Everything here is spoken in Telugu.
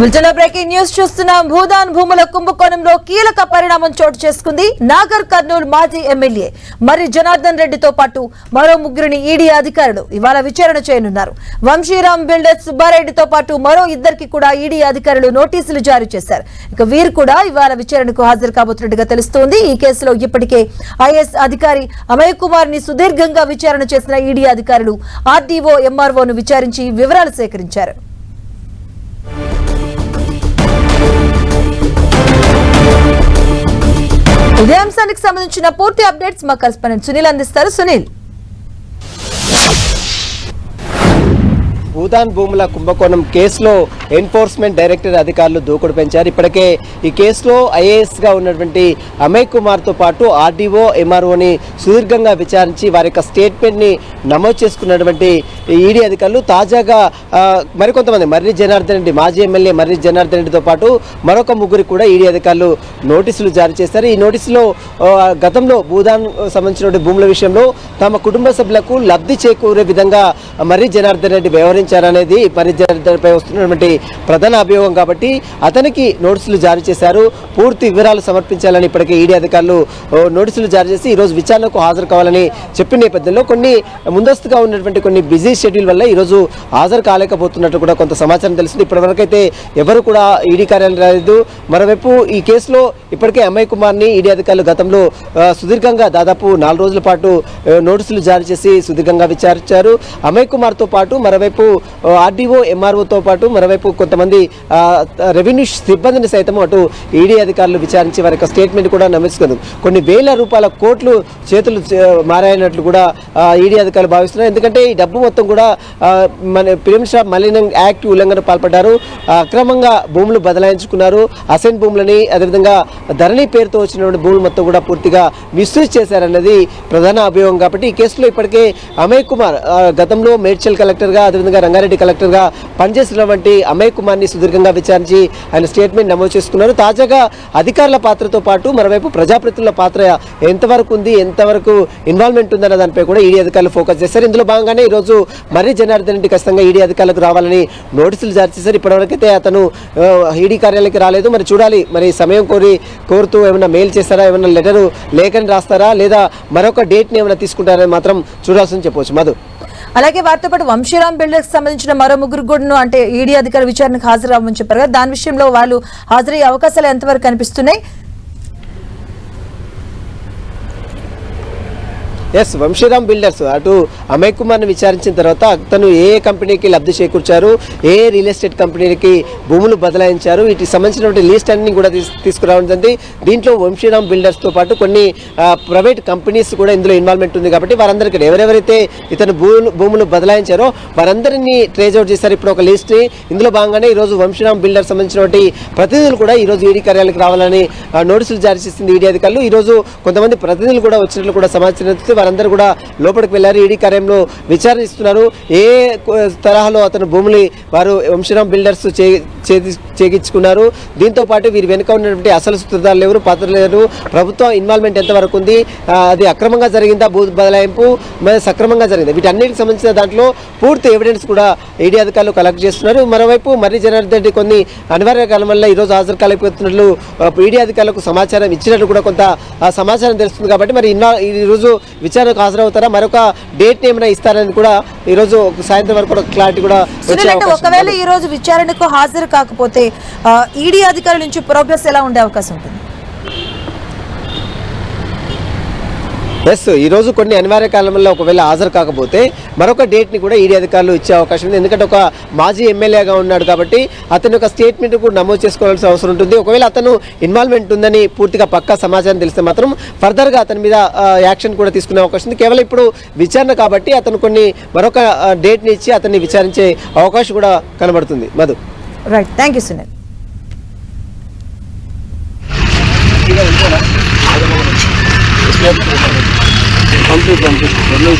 బులెటిన్ బ్రేకింగ్ న్యూస్ చూస్తున్నాం. భూదాన్ భూముల కుంభకోణంలో కీలక పరిణామం చోటు చేసుకుంది. నాగర్ కర్నూలు మాజీ ఎమ్మెల్యే మరి జనార్దన్ రెడ్డితో పాటు మరో ముగ్గురిని ఈడీ అధికారులు ఇవాళ విచారణ చేయనున్నారు. వంశీరామ్ బిల్డర్ సుబ్బారెడ్డితో పాటు మరో ఇద్దరికి కూడా ఈడీ అధికారులు నోటీసులు జారీ చేశారు. ఇక వీరు కూడా ఇవాళ విచారణకు హాజరు కాబోతున్నట్టుగా తెలుస్తోంది. ఈ కేసులో ఇప్పటికే ఐఎస్ అధికారి అమయ్ కుమార్ని సుదీర్ఘంగా విచారణ చేసిన ఈడీ అధికారులు ఆర్డీఓ ఎంఆర్ఓను విచారించి వివరాలు సేకరించారు. ఇదే అంశానికి సంబంధించిన పూర్తి అప్డేట్స్ మా కరెస్పాండెంట్ సునీల్ అందిస్తారు. సునీల్. భూదాన్ భూముల కుంభకోణం కేసులో ఎన్ఫోర్స్మెంట్ డైరెక్టర్ అధికారులు దూకుడు పెంచారు. ఇప్పటికే ఈ కేసులో ఐఏఎస్గా ఉన్నటువంటి అమయ్ కుమార్తో పాటు ఆర్డీఓ ఎంఆర్ఓని సుదీర్ఘంగా విచారించి వారి యొక్క స్టేట్మెంట్ని నమోదు చేసుకున్నటువంటి ఈడీ అధికారులు తాజాగా మరికొంతమంది మర్రి జనార్దన్ రెడ్డి మాజీ ఎమ్మెల్యే మర్రి జనార్దన్ రెడ్డితో పాటు మరొక ముగ్గురు కూడా ఈడీ అధికారులు నోటీసులు జారీ చేశారు. ఈ నోటీసులో గతంలో భూదాన్ సంబంధించినటువంటి భూముల విషయంలో తమ కుటుంబ సభ్యులకు లబ్ధి చేకూరే విధంగా మర్రి జనార్దన్ రెడ్డి వ్యవహరించారనేది మర్రి పరిచర్పై వస్తున్నటువంటి ప్రధాన అభియోగం కాబట్టి అతనికి నోటీసులు జారీ చేశారు. పూర్తి వివరాలు సమర్పించాలని ఇప్పటికే ఈడీ అధికారులు నోటీసులు జారీ చేసి ఈరోజు విచారణకు హాజరు కావాలని చెప్పిన నేపథ్యంలో కొన్ని ముందస్తుగా ఉన్నటువంటి కొన్ని బిజీ షెడ్యూల్ వల్ల ఈరోజు హాజరు కాలేకపోతున్నట్టు కూడా కొంత సమాచారం తెలిసింది ఇప్పటివరకైతే ఎవరు కూడా ఈడీ కార్యాలయం రాలేదు. మరోవైపు ఈ కేసులో ఇప్పటికే అమయ్ కుమార్ని ఈడీ అధికారులు గతంలో సుదీర్ఘంగా దాదాపు నాలుగు రోజుల పాటు నోటీసులు జారీ చేసి సుదీర్ఘంగా విచారించారు. అమయ్ కుమార్తో పాటు మరోవైపు ఆర్డీఓ ఎంఆర్ఓతో పాటు మరోవైపు కొంతమంది రెవెన్యూ సిబ్బందిని సైతం అటు ఈడీ అధికారులు విచారించి వారి యొక్క స్టేట్మెంట్ కూడా నమ్మించుకుంది కొన్ని వేల రూపాయల కోట్లు చేతులు చే- మారాయనట్లు కూడా ఈడీ అధికారులు భావిస్తున్నారు. ఎందుకంటే ఈ డబ్బు మొత్తం కూడా మన ప్రేమ్ షా మలినం యాక్ట్ ఉల్లంఘన పాల్పడ్డారు. అక్రమంగా భూములు బదలాయించుకున్నారు. అసెంట్ భూములని అదేవిధంగా ధరణి పేరుతో వచ్చినటువంటి భూములు మొత్తం కూడా పూర్తిగా మిస్యూజ్ చేశారన్నది ప్రధాన అభియోగం. కాబట్టి ఈ కేసులో ఇప్పటికే అమయ్ కుమార్ గతంలో మేడ్చల్ కలెక్టర్గా అదేవిధంగా రంగారెడ్డి కలెక్టర్గా పనిచేసినటువంటి అమయ్ కుమార్ని సుదీర్ఘంగా విచారించి ఆయన స్టేట్మెంట్ నమోదు చేసుకున్నారు. తాజాగా అధికారుల పాత్రతో పాటు మరోవైపు ప్రజాప్రతినిధుల పాత్ర ఎంతవరకు ఉంది ఎంతవరకు ఇన్వాల్వ్మెంట్ ఉందన్న దానిపై కూడా ఈడీ అధికారులు ఫోకస్ చేశారు. ఇందులో భాగంగానే ఈరోజు మర్రి జనార్దన్ రెడ్డి ఖచ్చితంగా ఈడీ అధికారులకు రావాలని నోటీసులు జారీ చేశారు. ఇప్పటివరకైతే అతను ఈడీ కార్యాలయానికి రాలేదు. మరి చూడాలి మరి సమయం కోరి కోరుతూ ఏమైనా మెయిల్ చేస్తారా ఏమైనా లెటరు లేఖని రాస్తారా లేదా మరొక డేట్ని ఏమైనా తీసుకుంటారని మాత్రం చూడాల్సింది చెప్పవచ్చు మధు. అలాగే వారితో పాటు వంశీరామ్ బిల్డర్స్ సంబంధించిన మరో ముగ్గురు కూడా అంటే ఈడీ అధికారి విచారణకు హాజరవ్వమని చెప్పారు కదా. దాని విషయంలో వాళ్ళు హాజరయ్యే అవకాశాలు ఎంతవరకు కనిపిస్తున్నాయి? ఎస్ వంశీరామ్ బిల్డర్స్ అటు అమయ్ కుమార్ని విచారించిన తర్వాత అతను ఏ కంపెనీకి లబ్ధి చేకూర్చారు ఏ రియల్ ఎస్టేట్ కంపెనీకి భూములు బదలాయించారు వీటికి సంబంధించినటువంటి లిస్ట్ అన్ని కూడా తీసుకురావడం జరిగింది దీంట్లో వంశీరామ్ బిల్డర్స్తో పాటు కొన్ని ప్రైవేట్ కంపెనీస్ కూడా ఇందులో ఇన్వాల్వ్మెంట్ ఉంది కాబట్టి వారందరికీ ఎవరెవరైతే ఇతను భూములు భూములు బదలాయించారో వారందరినీ ట్రేజ్ అవుట్ చేశారు ఇప్పుడు ఒక లిస్ట్ని. ఇందులో భాగంగానే ఈరోజు వంశీరామ్ బిల్డర్ సంబంధించినటువంటి ప్రతినిధులు కూడా ఈరోజు ఈడీ కార్యాలయానికి రావాలని ఆ, నోటీసులు జారీ చేసింది ఈడీ అధికారులు. ఈరోజు కొంతమంది ప్రతినిధులు కూడా వచ్చినట్లు కూడా సమాచారం వారందరూ కూడా లోపలికి వెళ్ళారు. ఈడీ కార్యంలో విచారణ ఇస్తున్నారు ఏ తరహాలో అతను భూములు వారు వంశరామ్ బిల్డర్స్ చే చేయించుకున్నారు దీంతో పాటు వీరి వెనుక ఉన్నటువంటి అసలు సూత్రధారులు ఎవరు? పాత్రలు లేరు ప్రభుత్వం ఇన్వాల్వ్మెంట్ ఎంతవరకు ఉంది? అది అక్రమంగా జరిగిందా? భూ బదలాయింపు సక్రమంగా జరిగింది? వీటన్నిటికి సంబంధించిన దాంట్లో పూర్తి ఎవిడెన్స్ కూడా ఈడీ అధికారులు కలెక్ట్ చేస్తున్నారు. మరోవైపు మర్రి జనార్దన్ రెడ్డి కొన్ని అనివార్య కాలం వల్ల ఈరోజు హాజరు కాలేకపోతున్నట్లు ఈడీ అధికారులకు సమాచారం ఇచ్చినట్లు కూడా కొంత సమాచారం తెలుస్తుంది. కాబట్టి మరి ఇన్నా ఈ రోజు విచారణకు హాజరవుతారా మరొక డేట్ ఏమైనా ఇస్తారని కూడా ఈ రోజు సాయంత్రం వరకు కూడా క్లారిటీ కూడా ఒకవేళ. ఈ రోజు విచారణకు హాజరు కాకపోతే ఈడీ అధికారుల నుంచి ప్రోగ్రెస్ ఎలా ఉండే అవకాశం ఉంటుంది ఎస్ ఈ రోజు కొన్ని అనివార్య కాలంలో ఒకవేళ హాజరు కాకపోతే మరొక డేట్ని కూడా ఈడీ అధికారులు ఇచ్చే అవకాశం ఉంది. ఎందుకంటే ఒక మాజీ ఎమ్మెల్యేగా ఉన్నాడు కాబట్టి అతని యొక్క స్టేట్మెంట్ కూడా నమోదు చేసుకోవాల్సిన అవసరం ఉంటుంది. ఒకవేళ అతను ఇన్వాల్వ్మెంట్ ఉందని పూర్తిగా పక్కా సమాచారం తెలిస్తే మాత్రం ఫర్దర్గా అతని మీద యాక్షన్ కూడా తీసుకునే అవకాశం ఉంది. కేవలం ఇప్పుడు విచారణ కాబట్టి అతను కొన్ని మరొక డేట్ని ఇచ్చి అతన్ని విచారించే అవకాశం కూడా కనబడుతుంది. Madhu. Right thank you Sunil పంపి పంపిస్తాను